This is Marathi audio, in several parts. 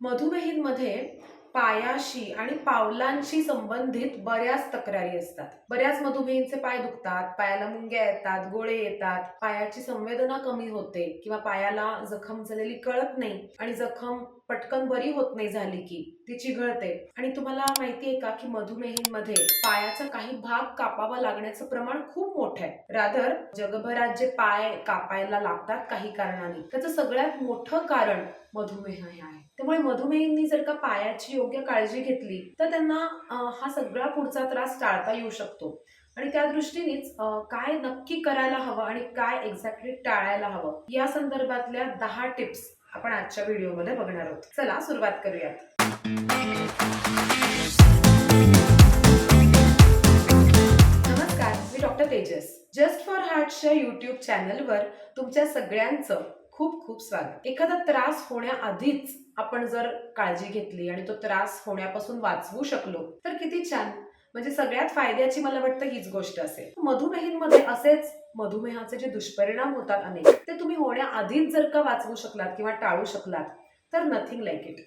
मधुमेहींमध्ये पायाशी आणि पावलांशी संबंधित बऱ्याच तक्रारी असतात. बऱ्याच मधुमेहींचे पाय दुखतात पायाला मुंग्या येतात गोळे येतात पायाची संवेदना कमी होते किंवा पायाला जखम झालेली कळत नाही आणि जखम पटकन बरी होत नाही झाली की ती चिघळते. आणि तुम्हाला माहिती आहे का की मधुमेहींमध्ये पायाचा काही भाग कापावा लागण्याचं प्रमाण खूप मोठं आहे. रादर जगभरात जे पाय कापायला लागतात काही कारणाने त्याचं सगळ्यात मोठं कारण मधुमेह हे आहे. त्यामुळे मधुमेहींनी जर का पायाची योग्य काळजी घेतली तर त्यांना हा सगळा पुढचा त्रास टाळता येऊ शकतो. आणि त्या दृष्टीनेच काय नक्की करायला हवं आणि काय एक्झॅक्टली टाळायला हवं या संदर्भातल्या दहा टिप्स आपण आजच्या व्हिडिओमध्ये बघणार आहोत. चला सुरुवात करूयात. नमस्कार मी डॉक्टर तेजस. जस्ट फॉर हार्टच्या युट्यूब चॅनलवर तुमच्या सगळ्यांचं खूप खूप स्वागत. एखादा त्रास होण्याआधीच आपण जर काळजी घेतली आणि तो त्रास होण्यापासून वाचवू शकलो तर किती छान. म्हणजे सगळ्यात फायद्याची मला वाटतं हीच गोष्ट असेल. मधुमेहींमध्ये असेच मधुमेहाचे जे दुष्परिणाम होतात अनेक ते तुम्ही होण्याआधीच जर का वाचवू शकलात किंवा टाळू शकलात तर नथिंग लाईक इट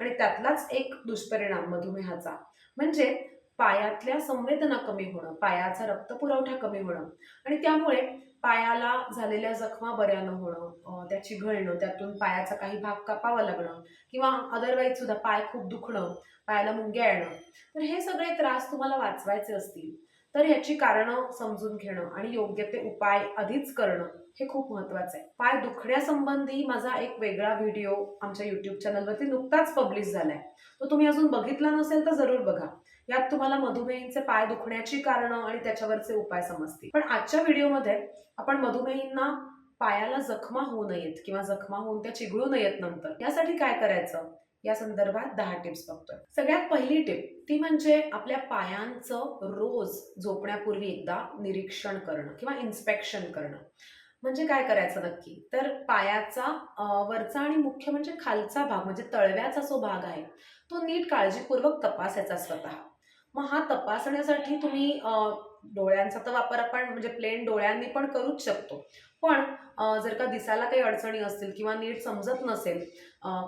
आणि त्यातलाच एक दुष्परिणाम मधुमेहाचा. म्हणजे पायातल्या संवेदना कमी होणं पायाचा रक्तपुरवठा कमी होणं. आणि त्यामुळे पायाला झालेल्या जखमा बऱ्या न होणं त्याची घळणं त्यातून पायाचा काही भाग कापावा लागणं किंवा अदरवाईज सुद्धा पाय खूप दुखणं पायाला मुंग्या येणं तर हे सगळे त्रास तुम्हाला वाचवायचे असतील. तर याची कारणं समजून घेणं आणि योग्य ते उपाय आधीच करणं. हे खूप महत्वाचं आहे. पाय दुखण्यासंबंधी माझा एक वेगळा व्हिडिओ आमच्या युट्यूब चॅनलवरती नुकताच पब्लिश झालाय. तो तुम्ही अजून बघितला नसेल तर जरूर बघा. यात तुम्हाला मधुमेहींचे पाय दुखण्याची कारणं आणि त्याच्यावरचे उपाय समजतील. पण आजच्या व्हिडिओमध्ये आपण मधुमेहींना पायाला जखमा होऊ नयेत किंवा जखमा होऊन त्या चिघळू नयेत नंतर. यासाठी काय करायचं? या संदर्भात दहा टिप्स बघतोय. सगळ्यात पहिली टिप ती म्हणजे आपल्या पायांचं रोज झोपण्यापूर्वी एकदा निरीक्षण करणं किंवा इन्स्पेक्शन करणं. म्हणजे काय करायचं नक्की? तर पायाचा वरचा आणि मुख्य म्हणजे खालचा भाग म्हणजे तळव्याचा जो भाग आहे तो नीट काळजीपूर्वक तपासायचा स्वतः. मग हा तपासण्यासाठी तुम्ही डोळ्यांचा तर वापर आपण म्हणजे प्लेन डोळ्यांनी पण करूच शकतो. पण जर का दिसायला काही अडचणी असतील किंवा नीट समजत नसेल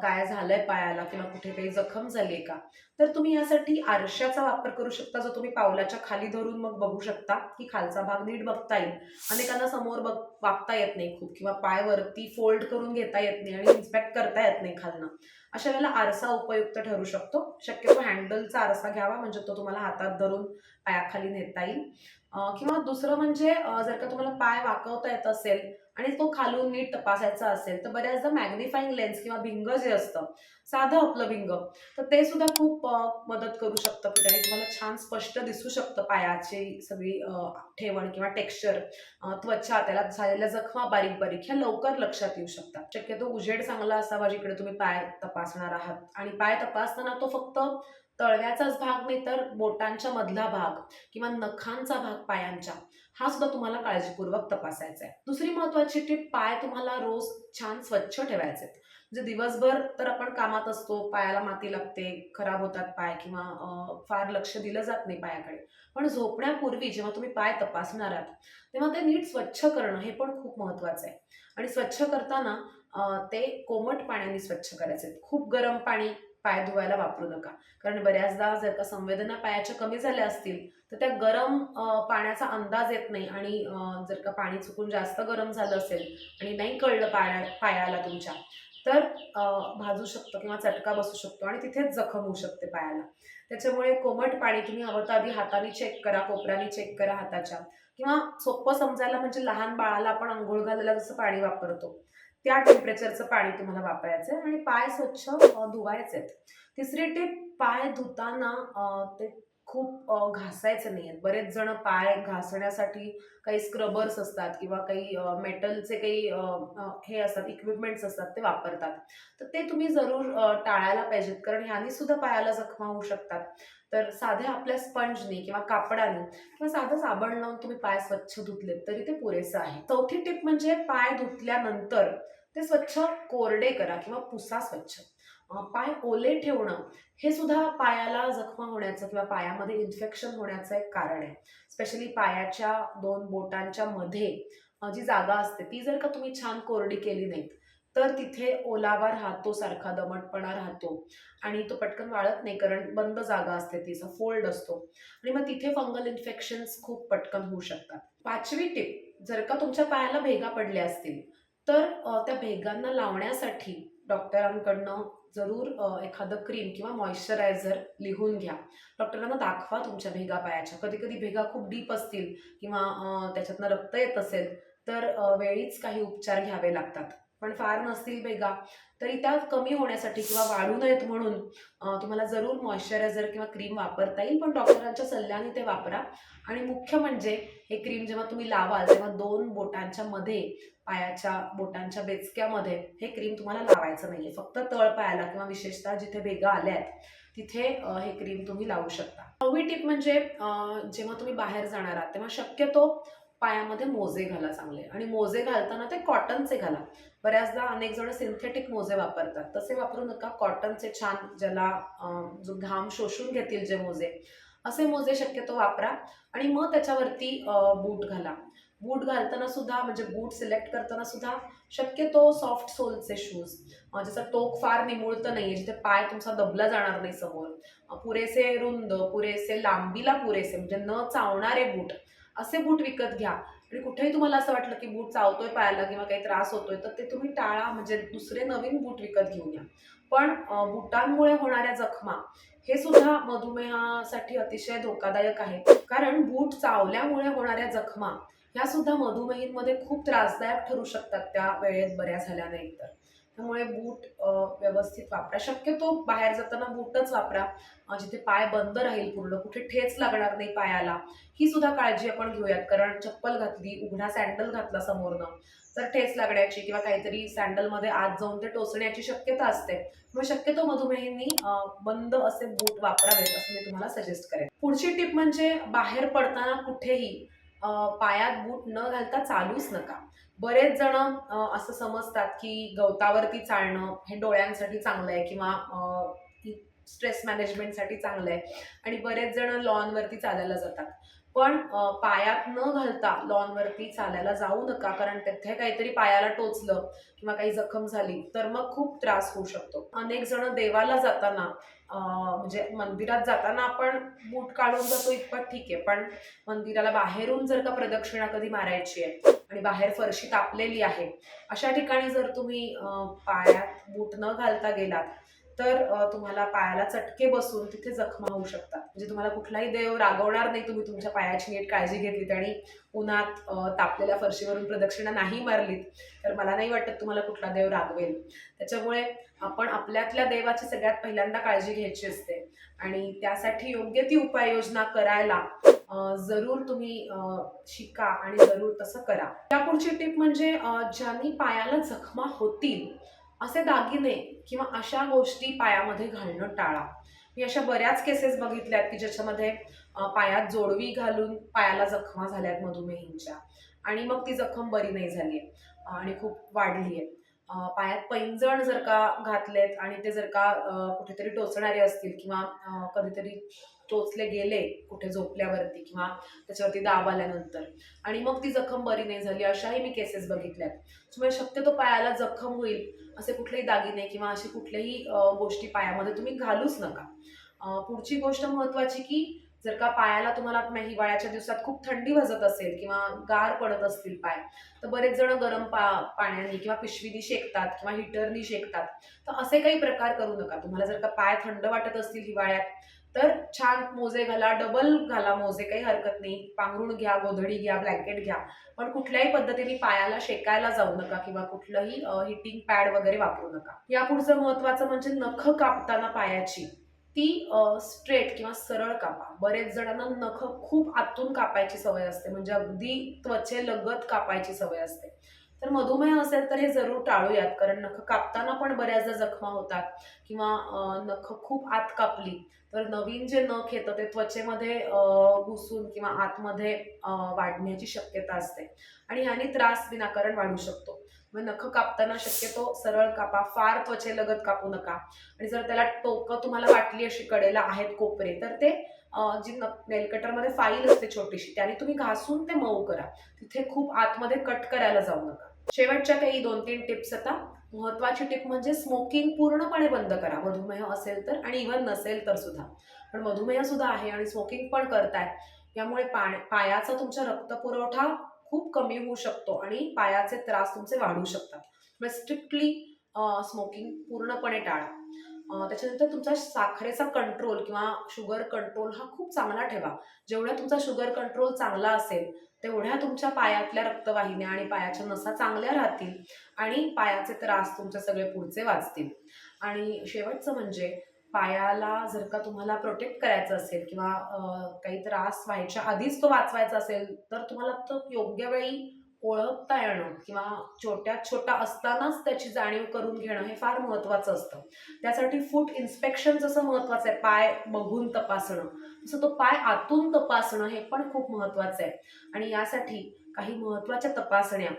काय झालंय पायाला किंवा कुठे काही जखम झाली का तर तुम्ही यासाठी आरशाचा वापर करू शकता जो तुम्ही पावलाच्या खाली धरून मग बघू शकता की खालचा भाग नीट बघता येईल. अनेकांना समोर बघ वागता येत नाही खूप किंवा पाय वरती फोल्ड करून घेता येत नाही आणि इन्स्पेक्ट करता येत नाही खालनं. अशा वेळेला आरसा उपयुक्त ठरू शकतो. शक्यतो हँडलचा आरसा घ्यावा म्हणजे तो तुम्हाला हातात धरून पायाखाली नेता येईल. किंवा दुसरं म्हणजे जर का तुम्हाला पाय वाकवता येत असेल आणि तो खालून नीट तपासायचा असेल तर बऱ्याचदा मॅग्निफाईंग लेन्स किंवा भिंग जे असतं साधं आपलं भिंग तर ते सुद्धा खूप मदत करू शकतं की त्याने तुम्हाला छान स्पष्ट दिसू शकतं पायाची सगळी ठेवण किंवा टेक्स्चर त्वचा त्याला झालेल्या जखमा बारीक बारीक ह्या लवकर लक्षात येऊ शकतात. शक्यतो उजेड चांगला असावा जिकडे तुम्ही पाय तपासणार आहात. आणि पाय तपासताना तो फक्त तळव्याचाच भाग नाही तर बोटांच्या मधला भाग किंवा नखांचा भाग पायांच्या हा सुद्धा तुम्हाला काळजीपूर्वक तपासायचा आहे दुसरी महत्वाची टीप पाय तुम्हाला रोज छान स्वच्छ ठेवायचे आहेत. म्हणजे दिवसभर तर आपण कामात असतो पायाला माती लागते खराब होतात पाय किंवा फार लक्ष दिलं जात नाही पायाकडे. पण झोपण्यापूर्वी जेव्हा तुम्ही पाय तपासणार आहात तेव्हा ते नीट स्वच्छ करणं हे पण खूप महत्वाचं आहे आणि स्वच्छ करताना ते कोमट पाण्याने स्वच्छ करायचे खूप गरम पाणी पाय धुवायला वापरू नका. कारण बऱ्याचदा जर का संवेदना पायाच्या कमी झाल्या असतील तर त्या गरम पाण्याचा अंदाज येत नाही आणि जर का पाणी चुकून जास्त गरम झालं असेल आणि नाही कळलं पाया पायाला तुमच्या तर भाजू शकतं किंवा चटका बसू शकतो आणि तिथेच जखम होऊ शकते पायाला. त्याच्यामुळे कोमट पाणी तुम्ही हवं तर आधी हाताने चेक करा कोपऱ्याने चेक करा हाताच्या. किंवा सोपं समजायला म्हणजे लहान बाळाला आपण आंघोळ घालायला जसं पाणी वापरतो. त्या टेम्परेचरचं पाणी तुम्हाला वापरायचं आहे आणि पाय स्वच्छ धुवायचे आहेत तिसरी टिप पाय धुताना ते खूप घासायचं नाही आहेत बरेच जण पाय घासण्यासाठी काही स्क्रबर्स असतात किंवा काही मेटलचे काही हे असतात इक्विपमेंट्स असतात ते वापरतात. तर ते तुम्ही जरूर टाळायला पाहिजेत. कारण ह्यानी सुद्धा पायाला जखमा होऊ शकतात. तर साध्या आपल्या स्पंजनी किंवा कापडाने किंवा साधं साबण लावून तुम्ही पाय स्वच्छ धुतलेत तरी ते पुरेसं आहे. चौथी टिप म्हणजे पाय धुतल्यानंतर ते स्वच्छ कोरडे करा किंवा पुसा स्वच्छ. पाय ओले ठेवणं हे सुद्धा पायाला जखमा होण्याचं किंवा पायामध्ये इन्फेक्शन होण्याचं एक कारण आहे. स्पेशली पायाच्या दोन बोटांच्या मध्ये जी जागा असते ती जर का तुम्ही छान कोरडी केली नाहीत तर तिथे ओलावा राहतो सारखा दमटपणा राहतो आणि तो पटकन वाळत नाही कारण बंद जागा असते तिचा फोल्ड असतो. आणि मग तिथे फंगल इन्फेक्शन्स खूप पटकन होऊ शकतात. पाचवी टिप जर का तुमच्या पायाला भेगा पडल्या असतील तर त्या भेगांना लावण्यासाठी डॉक्टरांकडनं जरूर एखादं क्रीम किंवा मॉइश्चरायझर लिहून घ्या. डॉक्टरांना दाखवा तुमच्या भेगा पायाच्या कधी कधी भेगा खूप डीप असतील किंवा त्याच्यातनं रक्त येत असेल तर वेळीच काही उपचार घ्यावे लागतात. पण फार नसतील बेगा. तरी त्या कमी होण्यासाठी किंवा वाढू नयेत म्हणून तुम्हाला जरूर मॉइश्चरायझर किंवा क्रीम वापरता येईल. पण डॉक्टरांच्या सल्ल्याने ते वापरा. आणि मुख्य म्हणजे हे क्रीम जेव्हा तुम्ही लावाल तेव्हा दोन बोटांच्या मध्ये पायाच्या बोटांच्या बेचक्यामध्ये हे क्रीम तुम्हाला लावायचं नाहीये. फक्त तळपायाला किंवा विशेषतः जिथे भेगा आल्या आहेत तिथे हे क्रीम तुम्ही लावू शकता. नववी टीप म्हणजे जेव्हा तुम्ही बाहेर जाणार आहात तेव्हा शक्यतो पायामध्ये मोजे घाला चांगले. आणि मोजे घालताना ते कॉटनचे घाला. बऱ्याचदा अनेक जण सिंथेटिक मोजे वापरतात. तसे वापरू नका. कॉटनचे छान ज्याला जो घाम शोषून घेतील जे मोजे असे मोजे शक्यतो वापरा. आणि मग त्याच्यावरती बूट घाला. बूट घालताना सुद्धा म्हणजे बूट सिलेक्ट करताना सुद्धा शक्यतो सॉफ्ट सोलचे शूज ज्याचा टोक फार निमुळतं नाही जिथे पाय तुमचा दबला जाणार नाही समोर. पुरेसे रुंद पुरेसे लांबीला पुरेसे म्हणजे न चावणारे बूट असे बूट विकत घ्या. आणि कुठेही तुम्हाला असं वाटलं की बूट चावतोय पायाला किंवा काही त्रास होतोय तर ते तुम्ही टाळा म्हणजे दुसरे नवीन बूट विकत घेऊन या. पण बुटांमुळे होणाऱ्या जखमा हे सुद्धा मधुमेहासाठी अतिशय धोकादायक आहे. कारण बूट चावल्यामुळे होणाऱ्या जखमा ह्या सुद्धा मधुमेहींमध्ये खूप त्रासदायक ठरू शकतात त्या वेळेत बऱ्या झाल्या नाहीत तर त्यामुळे बूट व्यवस्थित वापरा. शक्यतो बाहेर जाताना बूटच वापरा. जिथे पाय बंद राहील पूर्ण कुठे ठेच लागणार नाही पायाला ही सुद्धा काळजी आपण घेऊयात. कारण चप्पल घातली उघडा सँडल घातला समोरनं तर ठेच लागण्याची किंवा काहीतरी सँडलमध्ये आत जाऊन ते टोचण्याची शक्यता असते. मग शक्यतो मधुमेहींनी बंद असे बूट वापरावेत असं मी तुम्हाला सजेस्ट करेन. पुढची टिप म्हणजे बाहेर पडताना कुठेही पायात बूट न घालता चालूच नका. बरेच जण असं समजतात की गवतावरती चालणं हे डोळ्यांसाठी चांगलं आहे किंवा स्ट्रेस मॅनेजमेंटसाठी चांगलं आहे आणि बरेच जण लॉनवरती चालायला जातात. पण पायात न घालता लॉनवरती चालायला जाऊ नका. कारण तिथे काहीतरी पायाला टोचलं किंवा काही जखम झाली तर मग खूप त्रास होऊ शकतो. अनेक जण देवाला जाताना म्हणजे मंदिरात जाताना आपण बूट काढून जातो इतपत ठीक आहे. पण मंदिराला बाहेरून जर का प्रदक्षिणा कधी मारायची आहे आणि बाहेर फरशी तापलेली आहे अशा ठिकाणी जर तुम्ही पायात बूट न घालता गेलात तर तुम्हाला पायाला चटके बसून तिथे जखमा होऊ शकतात. म्हणजे तुम्हाला कुठलाही देव रागवणार नाही तुम्ही तुमच्या पायाची नीट काळजी घेतलीत आणि उन्हात तापलेल्या फरशीवरून प्रदक्षिणा नाही मारलीत तर मला नाही वाटत तुम्हाला कुठला देव रागवेल. त्याच्यामुळे आपण आपल्यातल्या देवाची सगळ्यात पहिल्यांदा काळजी घ्यायची असते. आणि त्यासाठी योग्य ती उपाययोजना करायला जरूर तुम्ही शिका आणि जरूर तसं करा. त्या पुढची टीप म्हणजे ज्यांनी पायाला जखमा होतील असे दागिने किंवा अशा गोष्टी पायामध्ये घालणं टाळा. मी अशा बऱ्याच केसेस बघितल्यात की ज्याच्यामध्ये पायात जोडवी घालून पायाला जखमा झाल्यात मधुमेहींच्या. आणि मग ती जखम बरी नाही झाली आहे आणि खूप वाढली आहे. पायात पैंजण जर का घातलेत आणि ते जर का कुठेतरी टोचणारे असतील किंवा कधीतरी टोचले गेले कुठे झोपल्यावरती किंवा त्याच्यावरती दाब आल्यानंतर आणि मग ती जखम बरी नाही झाली अशाही मी केसेस बघितल्यात. त्यामुळे शक्यतो पायाला जखम होईल असे कुठलेही दागिने किंवा अशी कुठल्याही गोष्टी पायामध्ये तुम्ही घालूच नका. पुढची गोष्ट महत्वाची की जर का पायाला तुम्हाला हिवाळ्याच्या दिवसात खूप थंडी वाजत असेल किंवा गार पडत असतील पाय तर बरेच जण गरम पा पाण्याने किंवा पिशवीनी शेकतात किंवा हिटरनी शेकतात. तर असे काही प्रकार करू नका. तुम्हाला जर का पाय थंड वाटत असतील हिवाळ्यात तर छान मोजे घाला डबल घाला मोजे काही हरकत नाही. पांघरुण घ्या गोधडी घ्या ब्लँकेट घ्या. पण कुठल्याही पद्धतीने पायाला शेकायला जाऊ नका किंवा कुठलंही हिटिंग पॅड वगैरे वापरू नका. या पुढचं महत्वाचं म्हणजे नख कापताना पायाची. ती स्ट्रेट किंवा सरळ कापा. बरेच जणांना नख खूप आतून कापायची सवय असते. म्हणजे अगदी त्वचे लगत कापायची सवय असते. तर मधुमेह असेल तर हे जरूर टाळूयात कारण नख कापताना पण बऱ्याचदा जखमा होतात किंवा नख खूप आत कापली तर नवीन जे नख येतं ते त्वचेमध्ये घुसून किंवा आतमध्ये वाढण्याची शक्यता असते आणि ह्याने त्रास विनाकारण वाढू शकतो. मग नख कापताना शक्यतो सरळ कापा फार त्वचेलगत कापू नका आणि जर त्याला टोकं तुम्हाला वाटली अशी कडेला आहेत कोपरे तर ते जी नेलकटरमध्ये फाईल असते छोटीशी त्याने तुम्ही घासून ते मऊ करा. तिथे खूप आतमध्ये कट करायला जाऊ नका. शेवटच्या काही दोन तीन टिप्स आता. महत्वाची टिप म्हणजे स्मोकिंग पूर्णपणे बंद करा. मधुमेह असेल तर आणि इव्हन नसेल तर सुद्धा. पण मधुमेह सुद्धा आहे आणि स्मोकिंग पण करताय. यामुळे पाण्या पायाचा तुमचा रक्तपुरवठा खूप कमी होऊ शकतो आणि पायाचे त्रास तुमचे वाढू शकतात. त्यामुळे स्ट्रिक्टली स्मोकिंग पूर्णपणे टाळा. त्याच्यानंतर तुमचा साखरेचा कंट्रोल किंवा शुगर कंट्रोल हा खूप चांगला ठेवा. जेवढा तुमचा शुगर कंट्रोल चांगला असेल तेवढ्या तुमच्या पायातल्या रक्तवाहिन्या आणि पायाच्या नसा चांगल्या राहतील आणि पायाचे त्रास तुमचे सगळे पुढचे वाचतील. आणि शेवटचं म्हणजे पायाला जर का तुम्हाला प्रोटेक्ट करायचं असेल किंवा काही त्रास व्हायच्या आधीच तो वाचवायचा असेल तर तुम्हाला तो योग्य वेळी ओळखता येणं किंवा छोट्यात छोटा असतानाच त्याची जाणीव करून घेणं हे फार महत्त्वाचं असतं. त्यासाठी फूट इन्स्पेक्शन जसं महत्त्वाचं आहे पाय बघून तपासणं. तसं तो पाय आतून तपासणं हे पण खूप महत्त्वाचं आहे. आणि यासाठी काही महत्त्वाच्या तपासण्या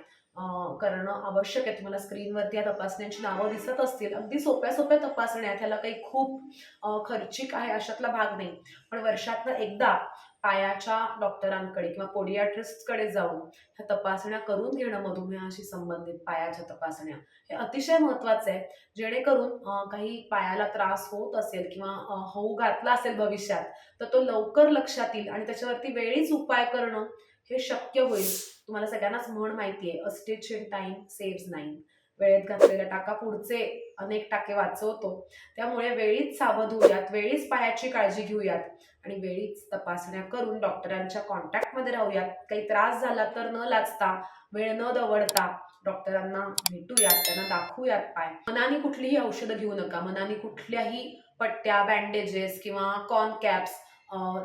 करणं आवश्यक आहे. तुम्हाला स्क्रीनवरती या तपासण्यांची नावं दिसत असतील. अगदी सोप्या सोप्या तपासण्या त्याला काही खूप खर्चिक आहे अशातला भाग नाही. पण वर्षातनं एकदा पायाच्या डॉक्टरांकडे किंवा पोडियाट्रिस्टकडे जाऊन ह्या तपासण्या करून घेणं मधुमेहाशी संबंधित पायाच्या तपासण्या. हे अतिशय महत्त्वाचं आहे. जेणेकरून काही पायाला त्रास होत असेल किंवा होऊ घातला असेल भविष्यात तर तो लवकर लक्षात येईल आणि त्याच्यावरती वेळीच उपाय करणं हे शक्य होईल. तुम्हाला सगळ्यांनाच म्हण माहिती आहे a stitch in time saves nine. वेळेत घातलेला टाका. पुढचे अनेक टाके वाचवतो. त्यामुळे वेळीच सावध होऊयात. वेळीच पायाची काळजी घेऊयात. आणि वेळीच तपासण्या करून डॉक्टरांच्या कॉन्टॅक्टमध्ये राहूयात. काही त्रास झाला तर न लाजता वेळ न दवडता डॉक्टरांना भेटूयात. त्यांना दाखवूयात पाय. मनाने कुठलीही औषधं घेऊ नका. मनाने कुठल्याही पट्ट्या बँडेजेस किंवा कॉन कॅप्स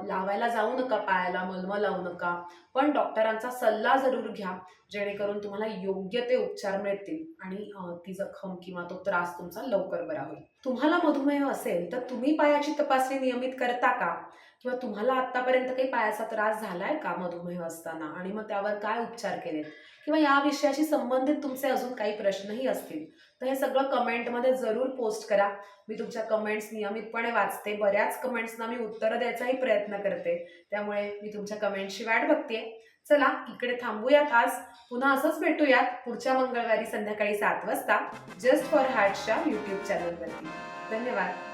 लावायला जाऊ नका पायाला मलम लावू नका. पण डॉक्टरांचा सल्ला जरूर घ्या जेणेकरून तुम्हाला योग्य ते उपचार मिळतील आणि ती जखम किंवा तो त्रास तुमचा लवकर बरा होईल. तुम्हाला मधुमेह असेल तर तुम्ही पायाची तपासणी नियमित करता का? किंवा तुम्हाला आतापर्यंत काही पायाचा त्रास झालाय का मधुमेह असताना? आणि मग त्यावर काय उपचार केलेत? किंवा या विषयाशी संबंधित तुमचे अजून काही प्रश्नही असतील. तर हे सगळं कमेंटमध्ये जरूर पोस्ट करा. मी तुमच्या कमेंट्स नियमितपणे वाचते. बऱ्याच कमेंट्सना मी उत्तरं द्यायचाही प्रयत्न करते. त्यामुळे मी तुमच्या कमेंटची वाट बघते. चला इकडे थांबूयात आज. पुन्हा असंच भेटूयात पुढच्या मंगळवारी संध्याकाळी सात वाजता जस्ट फॉर हार्टच्या यूट्यूब चॅनलवरती धन्यवाद.